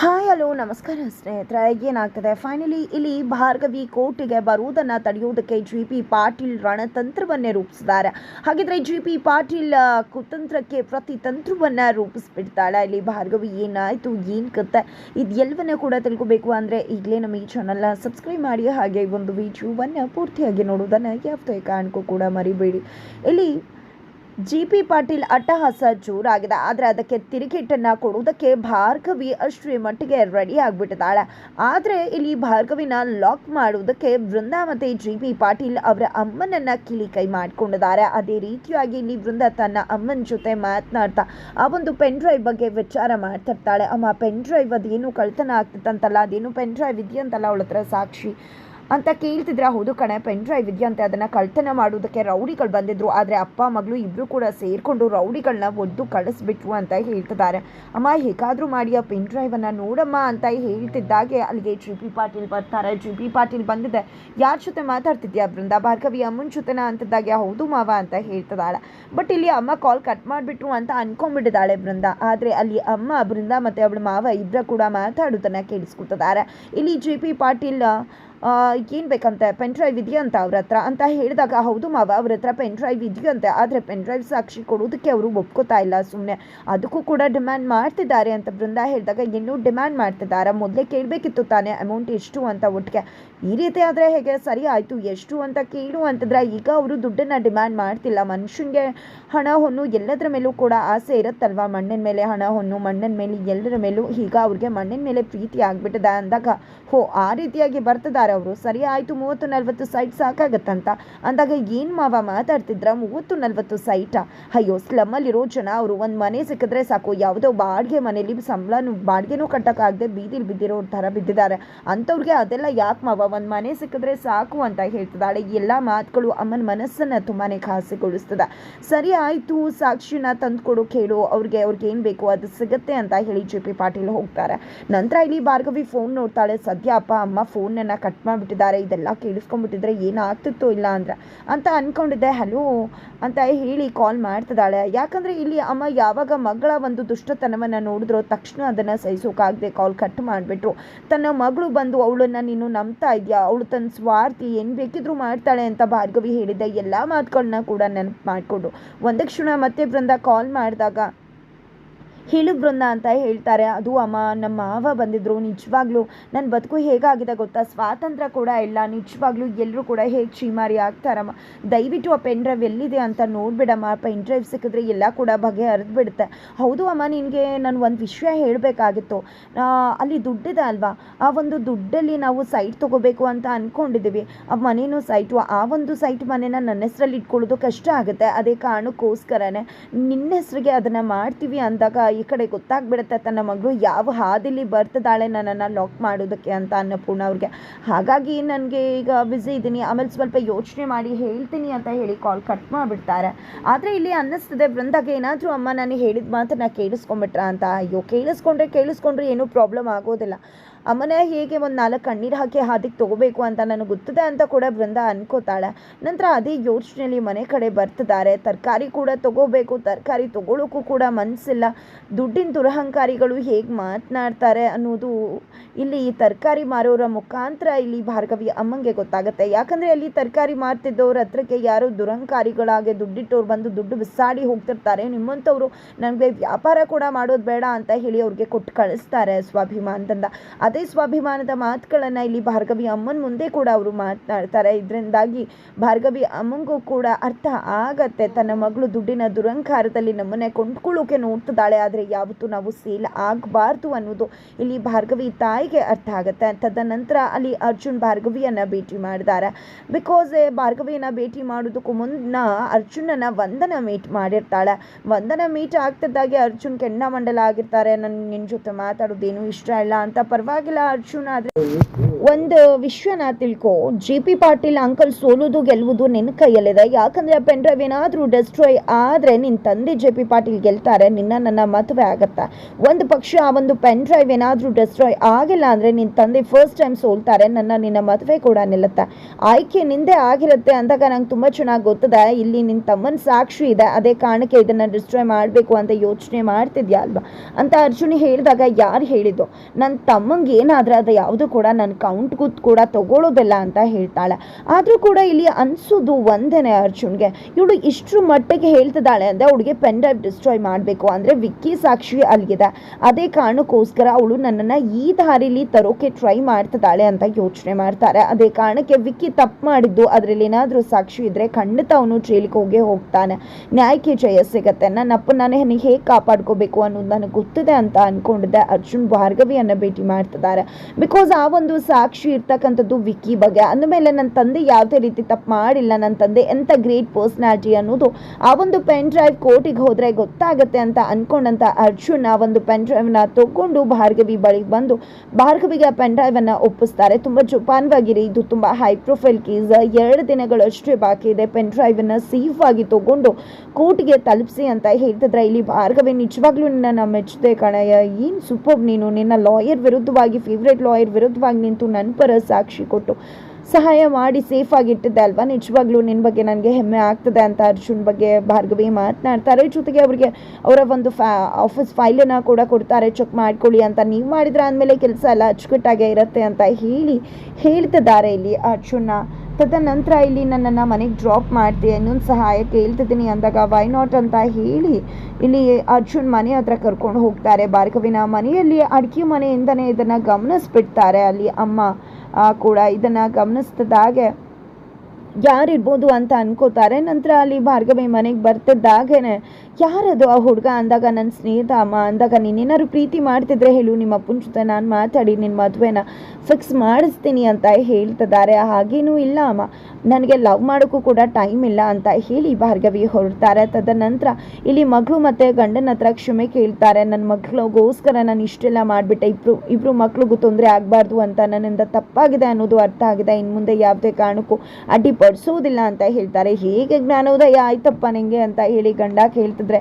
Hi, hello, ನಮಸ್ಕಾರ ಸ್ನೇಹಿತರೆ ಏನಾಗ್ತದೆ ಫೈನಲಿ ಇಲ್ಲಿ ಭಾರ್ಗವಿ ಕೋರ್ಟಿಗೆ ಬರುವುದನ್ನು ತಡೆಯುವುದಕ್ಕೆ ಜಿ ಪಿ ಪಾಟೀಲ್ ರಣತಂತ್ರವನ್ನೇ ರೂಪಿಸಿದ್ದಾರೆ. ಹಾಗಿದ್ರೆ ಜಿ ಪಿ ಪಾಟೀಲ್ ಕುತಂತ್ರಕ್ಕೆ ಪ್ರತಿ ತಂತ್ರವನ್ನು ರೂಪಿಸ್ಬಿಡ್ತಾಳೆ. ಇಲ್ಲಿ ಭಾರ್ಗವಿ ಏನಾಯಿತು, ಏನು ಕತ್ತೆ ಇದು ಎಲ್ಲವನ್ನ ಕೂಡ ತಿಳ್ಕೊಬೇಕು ಅಂದರೆ ಈಗಲೇ ನಮ್ಮ ಈ ಚಾನಲ್ನ ಸಬ್ಸ್ಕ್ರೈಬ್ ಮಾಡಿ, ಹಾಗೆ ಒಂದು ವಿಡಿಯೋವನ್ನು ಪೂರ್ತಿಯಾಗಿ ನೋಡೋದನ್ನು ಯಾವುದೇ ಕಾರಣಕ್ಕೂ ಕೂಡ ಮರಿಬೇಡಿ. ಇಲ್ಲಿ ಜಿ ಪಿ ಪಾಟೀಲ್ ಅಟ್ಟಹಾಸ ಜೋರಾಗಿದೆ, ಆದರೆ ಅದಕ್ಕೆ ತಿರುಗಿಟ್ಟನ್ನು ಕೊಡುವುದಕ್ಕೆ ಭಾರ್ಗವಿ ಅಷ್ಟೇ ಮಟ್ಟಿಗೆ ರೆಡಿ ಆಗಿಬಿಟ್ಟಿದ್ದಾಳೆ. ಆದರೆ ಇಲ್ಲಿ ಭಾರ್ಗವಿನ ಲಾಕ್ ಮಾಡುವುದಕ್ಕೆ ವೃಂದಾ ಮತ್ತು ಜಿ ಪಿ ಪಾಟೀಲ್ ಅವರ ಅಮ್ಮನನ್ನು ಕಿಲಿ ಕೈ ಮಾಡಿಕೊಂಡಿದ್ದಾರೆ. ಅದೇ ರೀತಿಯಾಗಿ ಇಲ್ಲಿ ವೃಂದ ತನ್ನ ಅಮ್ಮನ ಜೊತೆ ಮಾತನಾಡ್ತಾ, ಆ ಒಂದು ಪೆನ್ ಡ್ರೈವ್ ಬಗ್ಗೆ ವಿಚಾರ ಮಾಡ್ತಿರ್ತಾಳೆ. ಅಮ್ಮ ಪೆನ್ ಡ್ರೈವ್ ಅದೇನು ಕಳ್ತನ ಆಗ್ತಿತ್ತಂತಲ್ಲ, ಅದೇನು ಪೆನ್ ಡ್ರೈವ್ ಇದೆಯಂತಲ್ಲ ಅವಳ ಹತ್ರ ಸಾಕ್ಷಿ. ಅಂತ ಕೇಳ್ತಿದ್ರೆ? ಹೌದು ಕಣೆ ಪೆನ್ ಡ್ರೈವ್ ಅಂತ ಅದನ್ನು ಕಳ್ತನ ಮಾಡೋದಕ್ಕೆ ರೌಡಿಗಳು ಬಂದಿದ್ರು. ಆದರೆ ಅಪ್ಪ, ಮಗಳು ಇಬ್ಬರು ಕೂಡ ಸೇರಿಕೊಂಡು ರೌಡಿಗಳನ್ನ ಒದ್ದು ಕಳಿಸ್ಬಿಟ್ರು ಅಂತ ಹೇಳ್ತಿದ್ದಾರೆ. ಅಮ್ಮ, ಹೇಗಾದರೂ ಮಾಡಿ ಆ ಪೆನ್ ಡ್ರೈವನ್ನು ನೋಡಮ್ಮ ಅಂತ ಹೇಳ್ತಿದ್ದಾಗೆ ಅಲ್ಲಿಗೆ ಜಿ ಪಿ ಪಾಟೀಲ್ ಬರ್ತಾರೆ. ಜಿ ಪಿ ಪಾಟೀಲ್ ಬಂದಿದೆ. ಯಾರ ಜೊತೆ ಮಾತಾಡ್ತಿದ್ಯಾ? ಬೃಂದ ಭಾರ್ಗವಿ ಅಮ್ಮನ ಜೊತೆನ ಅಂತಿದ್ದಾಗೆ? ಹೌದು ಮಾವ ಅಂತ ಹೇಳ್ತಿದ್ದಾಳೆ. ಬಟ್ ಇಲ್ಲಿ ಅಮ್ಮ ಕಾಲ್ ಕಟ್ ಮಾಡಿಬಿಟ್ರು ಅಂತ ಅನ್ಕೊಂಡ್ಬಿಟ್ಟಿದ್ದಾಳೆ ಬೃಂದ. ಆದರೆ ಅಲ್ಲಿ ಅಮ್ಮ, ಬೃಂದ ಮತ್ತು ಅವಳ ಮಾವ ಇಬ್ಬರ ಕೂಡ ಮಾತಾಡೋದನ್ನು ಕೇಳಿಸ್ಕೊತಿದ್ದಾರೆ. ಇಲ್ಲಿ ಜಿ ಪಿ ಪಾಟೀಲ್ ಏನು ಬೇಕಂತೆ? ಪೆನ್ ಡ್ರೈವ್ ಇದೆಯಂತ ಅವ್ರ ಹತ್ರ? ಅಂತ ಹೇಳಿದಾಗ, ಹೌದು ಮಾವ, ಅವ್ರ ಹತ್ರ ಪೆನ್ ಡ್ರೈವ್ ಇದೆಯಂತೆ. ಆದರೆ ಪೆನ್ ಡ್ರೈವ್ ಸಾಕ್ಷಿ ಕೊಡೋದಕ್ಕೆ ಅವರು ಒಪ್ಕೋತಾ ಇಲ್ಲ ಸುಮ್ಮನೆ ಅದಕ್ಕೂ ಕೂಡ ಡಿಮ್ಯಾಂಡ್ ಮಾಡ್ತಿದ್ದಾರೆ ಅಂತ ಬೃಂದ ಹೇಳಿದಾಗ, ಇನ್ನೂ ಡಿಮ್ಯಾಂಡ್ ಮಾಡ್ತಿದ್ದಾರೆ? ಮೊದಲೇ ಕೇಳಬೇಕಿತ್ತು ತಾನೇ ಅಮೌಂಟ್ ಎಷ್ಟು ಅಂತ ಒಟ್ಟಿಗೆ. ಈ ರೀತಿ ಆದರೆ ಹೇಗೆ ಸರಿ ಆಯಿತು, ಎಷ್ಟು ಅಂತ ಕೇಳು ಅಂತಂದ್ರೆ ಈಗ ಅವರು ದುಡ್ಡನ್ನು ಡಿಮ್ಯಾಂಡ್ ಮಾಡ್ತಿಲ್ಲ. ಮನುಷ್ಯನಿಗೆ ಹಣ, ಹೊನ್ನು ಎಲ್ಲದರ ಮೇಲೂ ಕೂಡ ಆಸೆ ಇರುತ್ತಲ್ವ? ಮಣ್ಣಿನ ಮೇಲೆ ಹಣ, ಹೊನ್ನು ಮಣ್ಣಿನ ಮೇಲೆ ಎಲ್ಲರ ಮೇಲೂ ಈಗ ಅವ್ರಿಗೆ ಮಣ್ಣಿನ ಮೇಲೆ ಪ್ರೀತಿ ಆಗಿಬಿಟ್ಟಿದೆ ಅಂದಾಗ, ಹೋ, ಆ ರೀತಿಯಾಗಿ ಬರ್ತಿದ್ದಾರೆ ಅವರು. ಸರಿ ಆಯಿತು, ಮೂವತ್ತು ನಲ್ವತ್ತು ಸೈಟ್ ಸಾಕಾಗತ್ತಂತ? ಅಂದಾಗ ಏನು ಮಾವ ಮಾತಾಡ್ತಿದ್ರ? ಮೂವತ್ತು ನಲ್ವತ್ತು ಸೈಟಾ? ಅಯ್ಯೋ, ಸ್ಲಮ್ಮಲ್ಲಿರೋ ಜನ ಅವರು ಒಂದು ಮನೆ ಸಿಕ್ಕಿದ್ರೆ ಸಾಕು. ಯಾವುದೋ ಬಾಡಿಗೆ ಮನೇಲಿ ಸಂಬಳನೂ, ಬಾಡಿಗೆನೂ ಕಟ್ಟೋಕ್ಕಾಗದೆ ಬೀದಿಲಿ ಬಿದ್ದಿರೋ ಥರ ಬಿದ್ದಿದ್ದಾರೆ. ಅಂಥವ್ರಿಗೆ ಅದೆಲ್ಲ ಯಾಕೆ ಮಾವ ಒಂದು ಮನೆ ಸಿಕ್ಕಿದ್ರೆ ಸಾಕು ಅಂತ ಹೇಳ್ತಿದ್ದಾಳೆ. ಎಲ್ಲ ಮಾತುಗಳು ಅಮ್ಮನ ಮನಸ್ಸನ್ನು ತುಂಬಾ ಖಾಸಿಗೊಳಿಸ್ತದೆ. ಸರಿ ಆಯಿತು, ಸಾಕ್ಷಿನ ತಂದುಕೊಡು ಕೇಳು. ಅವ್ರಿಗೆ ಅವ್ರಿಗೆ ಏನು ಬೇಕು ಅದು ಸಿಗುತ್ತೆ ಅಂತ ಹೇಳಿ ಜೆ ಪಿ ಪಾಟೀಲ್ ಹೋಗ್ತಾರೆ. ನಂತರ ಇಲ್ಲಿ ಭಾರ್ಗವಿ ಫೋನ್ ನೋಡ್ತಾಳೆ. ಸದ್ಯ ಅಪ್ಪ, ಅಮ್ಮ ಫೋನನ್ನು ಕಟ್ ಮಾಡಿಬಿಟ್ಟಿದ್ದಾರೆ. ಇದೆಲ್ಲ ಕೇಳಿಸ್ಕೊಂಡ್ಬಿಟ್ಟಿದ್ರೆ ಏನಾಗ್ತಿತ್ತು ಇಲ್ಲ ಅಂದ್ರೆ. ಅಂತ ಅಂದ್ಕೊಂಡಿದ್ದೆ ಹಲೋ ಅಂತ ಹೇಳಿ ಕಾಲ್ ಮಾಡ್ತಿದ್ದಾಳೆ. ಯಾಕಂದರೆ ಇಲ್ಲಿ ಅಮ್ಮ ಯಾವಾಗ ಮಗಳ ಒಂದು ದುಷ್ಟತನವನ್ನು ನೋಡಿದ್ರೋ ತಕ್ಷಣ ಅದನ್ನು ಸಹಿಸೋಕ್ಕಾಗದೆ ಕಾಲ್ ಕಟ್ ಮಾಡಿಬಿಟ್ರು. ತನ್ನ ಮಗಳು ಬಂದು ಅವಳನ್ನು ನೀನು ನಂಬ್ತಾ ಇದೆಯಾ ಅವಳು ತನ್ನ ಸ್ವಾರ್ಥಿ, ಏನು ಬೇಕಿದ್ರು ಮಾಡ್ತಾಳೆ ಅಂತ ಭಾರ್ಗವಿ ಹೇಳಿದ್ದ ಎಲ್ಲ ಮಾತುಗಳನ್ನ ಕೂಡ ನೆನಪು ಮಾಡಿಕೊಂಡು. ಒಂದೇ ಕ್ಷಣ ಮತ್ತೆ ಬೃಂದ ಕಾಲ್ ಮಾಡಿದಾಗ ಹೇಳು ಬೃಂದ ಅಂತ ಹೇಳ್ತಾರೆ. ಅದು ಅಮ್ಮ, ನಮ್ಮ ಮಾವ ಬಂದಿದ್ರು. ನಿಜವಾಗ್ಲೂ ನನ್ನ ಬದುಕು ಹೇಗಾಗಿದೆ ಗೊತ್ತಾ? ಸ್ವಾತಂತ್ರ್ಯ ಕೂಡ ಇಲ್ಲ. ನಿಜವಾಗ್ಲೂ ಎಲ್ಲರೂ ಕೂಡ ಹೇಗೆ ಶ್ರೀಮಾರಿ ಆಗ್ತಾರಮ್ಮ ದಯವಿಟ್ಟು ಆ ಪೆನ್ ಡ್ರೈವ್ ಎಲ್ಲಿದೆ ಅಂತ ನೋಡ್ಬಿಡಮ್ಮ. ಪೆನ್ ಡ್ರೈವ್ ಸಿಕ್ಕಿದ್ರೆ ಎಲ್ಲ ಕೂಡ ಬಗೆ ಬಿಡುತ್ತೆ ಹೌದು ಅಮ್ಮ, ನಿನಗೆ ನಾನು ಒಂದು ವಿಷಯ ಹೇಳಬೇಕಾಗಿತ್ತು. ಅಲ್ಲಿ ದುಡ್ಡಿದೆ ಅಲ್ವಾ? ಆ ಒಂದು ದುಡ್ಡಲ್ಲಿ ನಾವು ಸೈಟ್ ತೊಗೋಬೇಕು ಅಂತ ಅಂದ್ಕೊಂಡಿದ್ದೀವಿ ಆ ಮನೇನೂ ಸೈಟು, ಆ ಒಂದು ಸೈಟ್ ಮನೇನ ನನ್ನ ಹೆಸರಲ್ಲಿ ಇಟ್ಕೊಳ್ಳೋದು ಕಷ್ಟ ಆಗುತ್ತೆ. ಅದೇ ಕಾರಣಕ್ಕೋಸ್ಕರನೇ ನಿನ್ನ ಹೆಸರಿಗೆ ಅದನ್ನು ಮಾಡ್ತೀವಿ ಅಂದಾಗ ಈ ಕಡೆ ಗೊತ್ತಾಗ್ಬಿಡುತ್ತೆ, ತನ್ನ ಮಗಳು ಯಾವ ಹಾದಿಲಿ ಬರ್ತಿದ್ದಾಳೆ ನನ್ನನ್ನು ಲಾಕ್ ಮಾಡೋದಕ್ಕೆ ಅಂತ ಅನ್ನಪೂರ್ಣ ಅವ್ರಿಗೆ. ಹಾಗಾಗಿ ನನಗೆ ಈಗ ಬ್ಯುಸಿ ಇದ್ದೀನಿ. ಆಮೇಲೆ ಸ್ವಲ್ಪ ಯೋಚನೆ ಮಾಡಿ ಹೇಳ್ತೀನಿ ಅಂತ ಹೇಳಿ ಕಾಲ್ ಕಟ್ ಮಾಡಿಬಿಡ್ತಾರೆ. ಆದರೆ ಇಲ್ಲಿ ಅನ್ನಿಸ್ತದೆ ಬೃಂದಾಗೆ ಏನಾದರೂ ಅಮ್ಮ ನಾನು ಹೇಳಿದ ಮಾತನ್ನು ಕೇಳಿಸ್ಕೊಂಬಿಟ್ರ ಅಂತ. ಅಯ್ಯೋ, ಕೇಳಿಸ್ಕೊಂಡ್ರೆ ಕೇಳಿಸ್ಕೊಂಡ್ರೆ ಏನೂ ಪ್ರಾಬ್ಲಮ್ ಆಗೋದಿಲ್ಲ. ಅಮ್ಮನೇ ಹೇಗೆ ಒಂದು ನಾಲ್ಕು ಕಣ್ಣೀರು ಹಾಕಿ ಹಾದಿಗೆ ತಗೋಬೇಕು ಅಂತ ನನಗೆ ಗೊತ್ತದೆ ಅಂತ ಕೂಡ ಬೃಂದ ಅನ್ಕೋತಾಳೆ. ನಂತರ ಅದೇ ಯೋಚನೆಯಲ್ಲಿ ಮನೆ ಕಡೆ ಬರ್ತಿದ್ದಾರೆ. ತರಕಾರಿ ಕೂಡ ತಗೋಬೇಕು, ತರಕಾರಿ ತಗೊಳ್ಳೋಕ್ಕೂ ಕೂಡ ಮನಸ್ಸಿಲ್ಲ ದುಡ್ಡಿನ ದುರಹಂಕಾರಿಗಳು ಹೇಗೆ ಮಾತನಾಡ್ತಾರೆ ಅನ್ನೋದು ಇಲ್ಲಿ ಈ ತರಕಾರಿ ಮಾರೋರ ಮುಖಾಂತರ ಇಲ್ಲಿ ಭಾರ್ಗವಿ ಅಮ್ಮಂಗೆ ಗೊತ್ತಾಗುತ್ತೆ. ಯಾಕಂದರೆ ಅಲ್ಲಿ ತರಕಾರಿ ಮಾರ್ತಿದ್ದವ್ರ ಹತ್ರಕ್ಕೆ ಯಾರೋ ದುರಹಂಕಾರಿಗಳಾಗೆ ದುಡ್ಡಿಟ್ಟವ್ರು ಬಂದು ದುಡ್ಡು ಬಿಸಾಡಿ ಹೋಗ್ತಿರ್ತಾರೆ. ನಿಮ್ಮಂಥವ್ರು ನನಗೆ ವ್ಯಾಪಾರ ಕೂಡ ಮಾಡೋದು ಬೇಡ ಅಂತ ಹೇಳಿ ಅವ್ರಿಗೆ ಕೊಟ್ಟು ಕಳಿಸ್ತಾರೆ ಸ್ವಾಭಿಮಾನದಿಂದ. ಅದೇ ಸ್ವಾಭಿಮಾನದ ಮಾತುಗಳನ್ನು ಇಲ್ಲಿ ಭಾರ್ಗವಿ ಅಮ್ಮನ ಮುಂದೆ ಕೂಡ ಅವರು ಮಾತನಾಡ್ತಾರೆ ಇದರಿಂದಾಗಿ ಭಾರ್ಗವಿ ಅಮ್ಮಂಗೂ ಕೂಡ ಅರ್ಥ ಆಗತ್ತೆ. ತನ್ನ ಮಗಳು ದುಡ್ಡಿನ ದುರಂಕಾರದಲ್ಲಿ ನಮ್ಮನ್ನೇ ಕೊಂಡ್ಕೊಳ್ಳೋಕೆ ನೋಡ್ತಿದ್ದಾಳೆ. ಆದರೆ ಯಾವತ್ತೂ ನಾವು ಸೇಲ್ ಆಗಬಾರ್ದು ಅನ್ನೋದು ಇಲ್ಲಿ ಭಾರ್ಗವಿ ತಾಯಿಗೆ ಅರ್ಥ ಆಗುತ್ತೆ. ತದನಂತರ ಅಲ್ಲಿ ಅರ್ಜುನ್ ಭಾರ್ಗವಿಯನ್ನು ಭೇಟಿ ಮಾಡಿದ್ದಾರೆ ಬಿಕಾಸ್ ಭಾರ್ಗವಿಯನ್ನು ಭೇಟಿ ಮಾಡೋದಕ್ಕೂ ಮುನ್ನ ಅರ್ಜುನನ ವಂದನ ಮೀಟ್ ಮಾಡಿರ್ತಾಳೆ. ವಂದನ ಮೀಟ್ ಆಗ್ತಿದ್ದಾಗೆ ಅರ್ಜುನ್ ಕೆಂಡ ಮಂಡಲ ಆಗಿರ್ತಾರೆ. ನನ್ನ ನಿನ್ನ ಜೊತೆ ಮಾತಾಡೋದೇನು ಇಷ್ಟ ಇಲ್ಲ ಅಂತ ಪರವಾಗಿಲ್ಲ ಅರ್ಜುನ್ ಆದರೆ ಒಂದು ವಿಷಯನ ತಿಳ್ಕೊ. ಜಿ ಪಿ ಪಾಟೀಲ್, ಅಂಕಲ್ ಸೋಲುದು ಗೆಲ್ಲುವುದು ನಿನ್ನ ಕೈಯಲ್ಲಿದೆ. ಯಾಕಂದ್ರೆ ಪೆನ್ ಡ್ರೈವ್ ಏನಾದರೂ ಡೆಸ್ಟ್ರಾಯ್ ಆದರೆ ನಿನ್ನ ತಂದೆ ಜೆ ಪಿ ಪಾಟೀಲ್ ಗೆಲ್ತಾರೆ. ನಿನ್ನ ನನ್ನ ಮದುವೆ ಆಗತ್ತೆ? ಒಂದು ಪಕ್ಷ ಆ ಒಂದು ಪೆನ್ ಡ್ರೈವ್ ಏನಾದರೂ ಡೆಸ್ಟ್ರಾಯ್ ಆಗಿಲ್ಲ ಅಂದರೆ ನಿನ್ನ ತಂದೆ ಫಸ್ಟ್ ಟೈಮ್ ಸೋಲ್ತಾರೆ. ನನ್ನ ನಿನ್ನ ಮದುವೆ ಕೂಡ ನಿಲ್ಲುತ್ತೆ? ಆಯ್ಕೆ ನಿಂದೆ ಆಗಿರುತ್ತೆ ಅಂದಾಗ ನಂಗೆ ತುಂಬ ಚೆನ್ನಾಗಿ ಗೊತ್ತಿದೆ. ಇಲ್ಲಿ ನಿನ್ನ ತಮ್ಮನ ಸಾಕ್ಷಿ ಇದೆ. ಅದೇ ಕಾರಣಕ್ಕೆ ಇದನ್ನು ಡಿಸ್ಟ್ರಾಯ್ ಮಾಡಬೇಕು ಅಂತ ಯೋಚನೆ ಮಾಡ್ತಿದ್ಯಾ ಅಲ್ವಾ? ಅಂತ ಅರ್ಜುನ್ ಹೇಳಿದಾಗ ಯಾರು ಹೇಳಿದ್ದು? ನನ್ನ ತಮ್ಮಂಗೆ ಏನಾದ್ರೆ ಅದು ಯಾವುದು ಕೂಡ ನನ್ನ ಕೌಂಟ್ಗೂ ಕೂಡ ತಗೊಳ್ಳೋದಿಲ್ಲ ಅಂತ ಹೇಳ್ತಾಳೆ. ಆದರೂ ಕೂಡ ಇಲ್ಲಿ ಅನಿಸೋದು ಒಂದೇನೆ ಅರ್ಜುನ್ಗೆ. ಇವಳು ಇಷ್ಟರ ಮಟ್ಟಿಗೆ ಹೇಳ್ತಿದ್ದಾಳೆ ಅಂದರೆ ಅವಳಿಗೆ ಪೆನ್ ಡ್ರೈವ್ ಡಿಸ್ಟ್ರಾಯ್ ಮಾಡಬೇಕು. ಅಂದರೆ ವಿಕ್ಕಿ ಸಾಕ್ಷಿ ಅಲ್ಲಿಗಿದೆ. ಅದೇ ಕಾರಣಕ್ಕೋಸ್ಕರ ಅವಳು ನನ್ನನ್ನು ಈ ದಾರಿಲಿ ತರೋಕೆ ಟ್ರೈ ಮಾಡ್ತಿದ್ದಾಳೆ ಅಂತ ಯೋಚನೆ ಮಾಡ್ತಾರೆ. ಅದೇ ಕಾರಣಕ್ಕೆ ವಿಕ್ಕಿ ತಪ್ಪು ಮಾಡಿದ್ದು, ಅದರಲ್ಲಿ ಏನಾದರೂ ಸಾಕ್ಷಿ ಇದ್ದರೆ ಖಂಡಿತ ಅವನು ಜೈಲಿಗೆ ಹೋಗಿ ಹೋಗ್ತಾನೆ. ನ್ಯಾಯಕ್ಕೆ ಜಯ ಸಿಗತ್ತೆ. ನನ್ನಪ್ಪ ನಾನು ಹೇಗೆ ಕಾಪಾಡ್ಕೋಬೇಕು ಅನ್ನೋದು ನನಗೆ ಗೊತ್ತಿದೆ ಅಂತ ಅಂದ್ಕೊಂಡಿದ್ದೆ ಅರ್ಜುನ್ ಭಾರ್ಗವಿಯನ್ನು ಭೇಟಿ ಮಾಡ್ತಿದ್ದಾರೆ. ಬಿಕಾಸ್ ಆ ಒಂದು ಸಾಕ್ಷಿ ಇರ್ತಕ್ಕಂಥದ್ದು ವಿಕ್ಕಿ ಬಗ್ಗೆ ಅಂದಮೇಲೆ ನನ್ನ ತಂದೆ ಯಾವುದೇ ರೀತಿ ತಪ್ಪು ಮಾಡಿಲ್ಲ. ನನ್ನ ತಂದೆ ಎಂಥ ಗ್ರೇಟ್ ಪರ್ಸ್ನಾಲಿಟಿ ಅನ್ನೋದು ಆ ಒಂದು ಪೆನ್ ಡ್ರೈವ್ ಕೋರ್ಟಿಗೆ ಹೋದರೆ ಗೊತ್ತಾಗುತ್ತೆ ಅಂತ ಅನ್ಕೊಂಡಂತ ಅರ್ಜುನ್ ಆ ಒಂದು ಪೆನ್ ಡ್ರೈವ್ನ ತಗೊಂಡು ಭಾರ್ಗವಿ ಬಳಿಗೆ ಬಂದು ಭಾರ್ಗವಿಗೆ ಆ ಪೆನ್ ಡ್ರೈವನ್ನು ಒಪ್ಪಿಸ್ತಾರೆ. ತುಂಬ ಜೋಪಾನವಾಗಿರಿ. ಇದು ತುಂಬ ಹೈ ಪ್ರೊಫೈಲ್ ಕೇಸ್ ಎರಡು ದಿನಗಳಷ್ಟೇ ಬಾಕಿ ಇದೆ. ಪೆನ್ ಡ್ರೈವನ್ನು ಸೇಫ್ ಆಗಿ ತಗೊಂಡು ಕೋರ್ಟ್ಗೆ ತಲುಪಿಸಿ ಅಂತ ಹೇಳ್ತಿದ್ರೆ ಇಲ್ಲಿ ಭಾರ್ಗವಿ ನಿಜವಾಗ್ಲೂ ನಿನ್ನ ಮೆಚ್ಚದೆ ಕಣಯ್ಯ. ಏನು ಸೂಪರ್ ನೀನು? ನಿನ್ನ ಲಾಯರ್ ವಿರುದ್ಧವಾಗಿ ಫೇವ್ರೇಟ್ ಲಾಯರ್ ವಿರುದ್ಧವಾಗಿ ನಿಂತು ನನ್ನ ಪರ ಸಾಕ್ಷಿ ಕೊಟ್ಟು ಸಹಾಯ ಮಾಡಿ ಸೇಫಾಗಿ ಇಟ್ಟಿದ್ದೆ ಅಲ್ವಾ? ನಿಜವಾಗ್ಲೂ ನಿನ್ನ ಬಗ್ಗೆ ನನಗೆ ಹೆಮ್ಮೆ ಆಗ್ತದೆ ಅಂತ ಅರ್ಜುನ್ ಬಗ್ಗೆ ಭಾರ್ಗವಿ ಮಾತನಾಡ್ತಾರೆ. ಜೊತೆಗೆ ಅವರಿಗೆ ಅವರ ಒಂದು ಫ್ಯಾ ಆಫೀಸ್ ಫೈಲನ್ನು ಕೂಡ ಕೊಡ್ತಾರೆ. ಚೆಕ್ ಮಾಡ್ಕೊಳ್ಳಿ ಅಂತ ನೀವು ಮಾಡಿದ್ರೆ ಅಂದಮೇಲೆ ಕೆಲಸ ಎಲ್ಲ ಅಚ್ಚುಕಟ್ಟಾಗೇ ಇರುತ್ತೆ ಅಂತ ಹೇಳಿ ಹೇಳ್ತಿದ್ದಾರೆ ಇಲ್ಲಿ ಅರ್ಜುನ್ನ. ತದನಂತರ ಇಲ್ಲಿ ನನ್ನನ್ನು ಮನೆಗೆ ಡ್ರಾಪ್ ಮಾಡ್ತಿ, ಇನ್ನೊಂದು ಸಹಾಯ ಕೇಳ್ತಿದ್ದೀನಿ ಅಂದಾಗ ವೈ ನಾಟ್ ಅಂತ ಹೇಳಿ ಇಲ್ಲಿ ಅರ್ಜುನ್ ಮನೆ ಹತ್ರ ಕರ್ಕೊಂಡು ಹೋಗ್ತಾರೆ. ಭಾರ್ಗವಿನ ಮನೆಯಲ್ಲಿ ಅಡುಗೆ ಮನೆಯಿಂದನೇ ಇದನ್ನು ಗಮನಿಸ್ಬಿಡ್ತಾರೆ ಅಲ್ಲಿ ಅಮ್ಮ ಕೂಡ ಇದನ್ನು ಗಮನಿಸ್ತಿದ್ದಾಗೆ ಯಾರಿರ್ಬೋದು ಅಂತ ಅನ್ಕೋತಾರೆ. ನಂತರ ಅಲ್ಲಿ ಭಾರ್ಗವಿ ಮನೆಗೆ ಬರ್ತಿದ್ದಾಗೇನೆ, ಯಾರದು ಆ ಹುಡುಗ? ಅಂದಾಗ ನನ್ನ ಸ್ನೇಹಿತ ಅಮ್ಮ. ಅಂದಾಗ ನೀನೇನಾದ್ರು ಪ್ರೀತಿ ಮಾಡ್ತಿದ್ರೆ ಹೇಳು, ನಿಮ್ಮ ಅಪ್ಪನ ಜೊತೆ ನಾನು ಮಾತಾಡಿ ನಿನ್ನ ಮದುವೆನ ಫಿಕ್ಸ್ ಮಾಡಿಸ್ತೀನಿ ಅಂತ ಹೇಳ್ತಿದ್ದಾರೆ. ಹಾಗೇನೂ ಇಲ್ಲ ಅಮ್ಮ. ನನಗೆ ಲವ್ ಮಾಡೋಕ್ಕೂ ಕೂಡ ಟೈಮ್ ಇಲ್ಲ ಅಂತ ಹೇಳಿ ಭಾರ್ಗವಿ ಹೊರಡ್ತಾರೆ. ತದನಂತರ ಇಲ್ಲಿ ಮಗಳು ಮತ್ತು ಗಂಡನ ಹತ್ರ ಕ್ಷಮೆ ಕೇಳ್ತಾರೆ. ನನ್ನ ಮಗಳಿಗೋಸ್ಕರ ನಾನು ಇಷ್ಟೆಲ್ಲ ಮಾಡಿಬಿಟ್ಟೆ. ಇಬ್ಬರು ಇಬ್ಬರು ಮಕ್ಳಿಗೂ ತೊಂದರೆ ಆಗಬಾರ್ದು ಅಂತ ನನ್ನಿಂದ ತಪ್ಪಾಗಿದೆ ಅನ್ನೋದು ಅರ್ಥ ಆಗಿದೆ. ಇನ್ನು ಮುಂದೆ ಯಾವುದೇ ಕಾರಣಕ್ಕೂ ಅಡ್ಡಿಪಡಿಸೋದಿಲ್ಲ ಅಂತ ಹೇಳ್ತಾರೆ. ಹೇಗೆ ಜ್ಞಾನೋದಯ ಆಯ್ತಪ್ಪ ನಿಂಗೆ ಅಂತ ಹೇಳಿ ಗಂಡ ಕೇಳ್ತಿದ್ರೆ,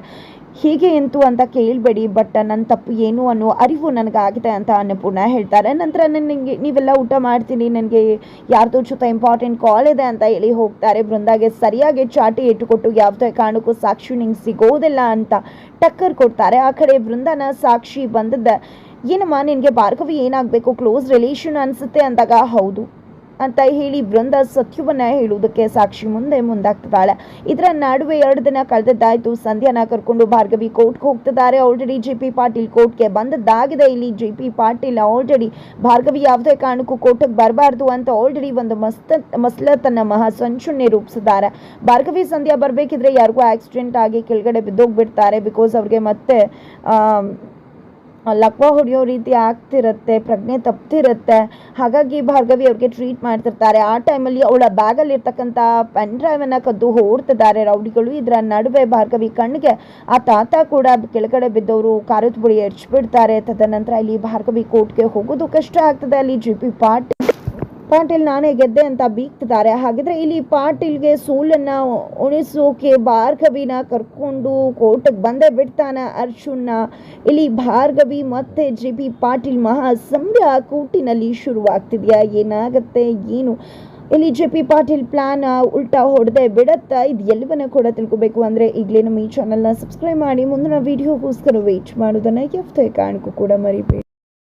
ಹೀಗೆ ಎಂತು ಅಂತ ಕೇಳಬೇಡಿ, ಬಟ್ ನನ್ನ ತಪ್ಪು ಏನು ಅನ್ನೋ ಅರಿವು ನನಗಾಗಿದೆ ಅಂತ ಅನ್ನಪೂರ್ಣ ಹೇಳ್ತಾರೆ. ನಂತರ ನನಗೆ ನೀವೆಲ್ಲ ಊಟ ಮಾಡ್ತೀನಿ, ನನಗೆ ಯಾರ್ದೋ ಜೊತೆ ಇಂಪಾರ್ಟೆಂಟ್ ಕಾಲ್ ಇದೆ ಅಂತ ಹೇಳಿ ಹೋಗ್ತಾರೆ. ಬೃಂದಾಗೆ ಸರಿಯಾಗಿ ಚಾಟಿ ಇಟ್ಟುಕೊಟ್ಟು ಯಾವುದೇ ಕಾರಣಕ್ಕೂ ಸಾಕ್ಷಿ ನಿಂಗೆ ಸಿಗೋದಿಲ್ಲ ಅಂತ ಟಕ್ಕರ್ ಕೊಡ್ತಾರೆ. ಆ ಕಡೆ ಬೃಂದನ ಸಾಕ್ಷಿ ಬಂದದ್ದ, ಏನಮ್ಮ ನಿನಗೆ ಭಾರ್ಗವಿ ಏನಾಗಬೇಕು ಕ್ಲೋಸ್ ರಿಲೇಷನ್ ಅನಿಸುತ್ತೆ ಅಂದಾಗ, ಹೌದು. ಅಂತ ಹೇಳಿ ಬೃಂದ ಸತ್ಯವನ್ನ ಹೇಳುವುದಕ್ಕೆ ಸಾಕ್ಷಿ ಮುಂದೆ ಮುಂದಾಗ್ತಿದ್ದಾಳೆ. ಇದರ ನಡುವೆ ಎರಡು ದಿನ ಕಳೆದದ್ದಾಯ್ತು. ಸಂಧ್ಯಾನ ಕರ್ಕೊಂಡು ಭಾರ್ಗವಿ ಕೋರ್ಟ್ಗೆ ಹೋಗ್ತಿದ್ದಾರೆ. ಆಲ್ರೆಡಿ ಜೆ ಪಿ ಪಾಟೀಲ್ ಕೋರ್ಟ್ಗೆ ಬಂದದ್ದಾಗಿದೆ. ಇಲ್ಲಿ J P Patil already Bhargavi ಯಾವುದೇ ಕಾರಣಕ್ಕೂ ಕೋರ್ಟ್ಗೆ ಬರಬಾರ್ದು ಅಂತ ಆಲ್ರೆಡಿ ಒಂದು ಮಸ್ತ, ಮಸ್ಲತ್ತನ್ನ ಮಹಾ ಸಂಚುನ್ನೆ ರೂಪಿಸಿದ್ದಾರೆ. ಭಾರ್ಗವಿ, ಸಂಧ್ಯಾ ಬರಬೇಕಿದ್ರೆ ಯಾರಿಗೂ ಆಕ್ಸಿಡೆಂಟ್ ಆಗಿ ಕೆಳಗಡೆ ಬಿದ್ದೋಗ್ಬಿಡ್ತಾರೆ ಬಿಕಾಸ್ ಅವ್ರಿಗೆ ಮತ್ತೆ ಲಕ್ವ ಹೊಡೆಯೋ ರೀತಿ ಆಗ್ತಿರುತ್ತೆ, ಪ್ರಜ್ಞೆ ತಪ್ತಿರುತ್ತೆ. ಹಾಗಾಗಿ ಭಾರ್ಗವಿ ಅವ್ರಿಗೆ ಟ್ರೀಟ್ ಮಾಡ್ತಿರ್ತಾರೆ. ಆ ಟೈಮಲ್ಲಿ ಅವಳ ಬ್ಯಾಗಲ್ಲಿ ಇರ್ತಕ್ಕಂಥ ಪೆನ್ ಡ್ರೈವನ್ನು ಕದ್ದು ಓಡ್ತಿದ್ದಾರೆ ರೌಡಿಗಳು ಇದರ ನಡುವೆ ಭಾರ್ಗವಿ ಕಣ್ಣಿಗೆ ಆ ತಾತ ಕೂಡ ಕೆಳಗಡೆ ಬಿದ್ದವರು ಖಾರದ ಪುಡಿ ಎಡ್ಚ್ಬಿಡ್ತಾರೆ ತದನಂತರ ಇಲ್ಲಿ ಭಾರ್ಗವಿ ಕೋರ್ಟ್ಗೆ ಹೋಗೋದು ಕಷ್ಟ ಆಗ್ತದೆ. ಅಲ್ಲಿ ಜಿ ಪಿ ಪಾಟ್ ಪಾಟೀಲ್ ನಾನೇ ಗೆದ್ದೆ ಅಂತ ಬೀಗ್ತಿದ್ದಾರೆ. ಹಾಗಿದ್ರೆ ಇಲ್ಲಿ ಪಾಟೀಲ್ಗೆ ಸೋಲನ್ನ ಉಣಿಸೋಕೆ ಭಾರ್ಗವಿನ ಕರ್ಕೊಂಡು ಕೋರ್ಟ್ಗೆ ಬಂದೇ ಬಿಡ್ತಾನ ಅರ್ಜುನ್ನ. ಇಲ್ಲಿ ಭಾರ್ಗವಿ ಮತ್ತೆ ಜೆ ಪಿ ಪಾಟೀಲ್ ಮಹಾಸಂಭ್ಯ ಕೂಟಿನಲ್ಲಿ ಶುರುವಾಗ್ತಿದ್ಯಾ? ಏನಾಗತ್ತೆ? ಏನು? ಇಲ್ಲಿ ಜೆ ಪಿ ಪಾಟೀಲ್ ಪ್ಲಾನ್ ಉಲ್ಟಾ ಹೊಡೆದೇ ಬಿಡುತ್ತಾ? ಇದು ಎಲ್ಲವನ್ನ ಕೂಡ ತಿಳ್ಕೊಬೇಕು ಅಂದರೆ ಈಗಲೇ ನಮ್ಮ ಈ ಚಾನಲ್ನ ಸಬ್ಸ್ಕ್ರೈಬ್ ಮಾಡಿ. ಮುಂದಿನ ವಿಡಿಯೋಗೋಸ್ಕರ ವೆಯ್ಟ್ ಮಾಡೋದನ್ನು ಎಫ್ತೆ ಕಾರಣಕ್ಕೂ ಕೂಡ ಮರಿಬೇಡಿ.